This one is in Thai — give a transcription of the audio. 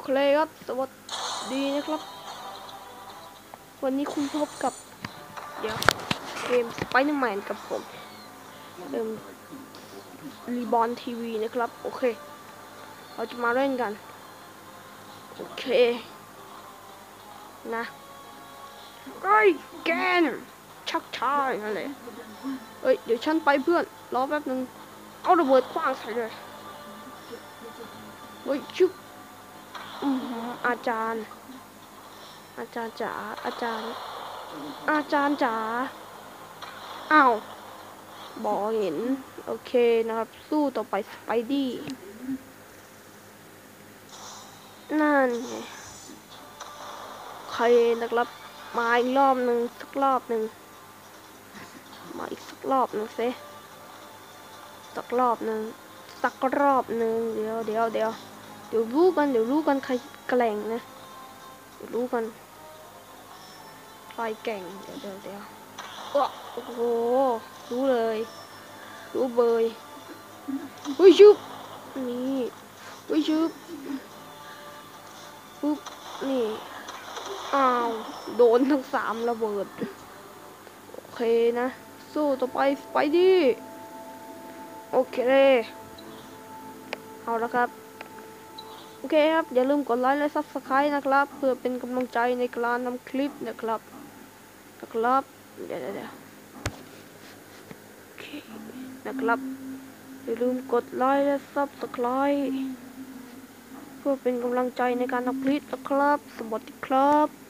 เคครับ สวัสดีนะครับ วันนี้คุณพบกับ เดี๋ยวเกม Spider-Man กับผมเอิ่มรีบอนทีวีนะครับ โอเค เราจะมาเล่นกัน โอเค นะเอ้ยแกนชักช้าอย่างนั้นเลยเอ้ย เดี๋ยวฉันไปเพื่อน รอแป๊บนึง เอาระเบิดคว้างใส่เลยเฮ้ยชุบอื อาจารย์ อาจารย์จ๋าอาจารย์ อาจารย์จ๋าอ้าวบอกเห็น โอเคนะครับ สู้ต่อไปสไปดี้นั่นไงใครนะครับ มาอีกรอบหนึ่งสักรอบหนึ่งมาอีกสักรอบหนึ่งเซสักรอบหนึ่งสักรอบหนึ่งเดี๋ยวเดี๋ยวเดี๋ยว เดี๋ยวรู้กัน เดี๋ยวรู้กันใครแกล่งนะ เดี๋ยวรู้กันใครแก่ง เดี๋ยวเดี๋ยวเดี๋ยวโอ้โห รู้เลย รู้เบยเฮ้ยชุบนี่เฮ้ยชุบปุ๊บ นี่ อ้าว โดนทั้งสามระเบิด โอเคนะ สู้ต่อไปไปดิ โอเค เอาละครับ โอเคครับ อย่าลืมกดไลค์และ Subscribe นะครับ เพื่อเป็นกำลังใจในการทำคลิปนะครับ นะครับ เดี๋ยวเดี๋ยวโอเคนะครับ อย่าลืมกดไลค์และ Subscribe เพื่อเป็นกำลังใจในการทำคลิปนะครับ สวัสดีครับ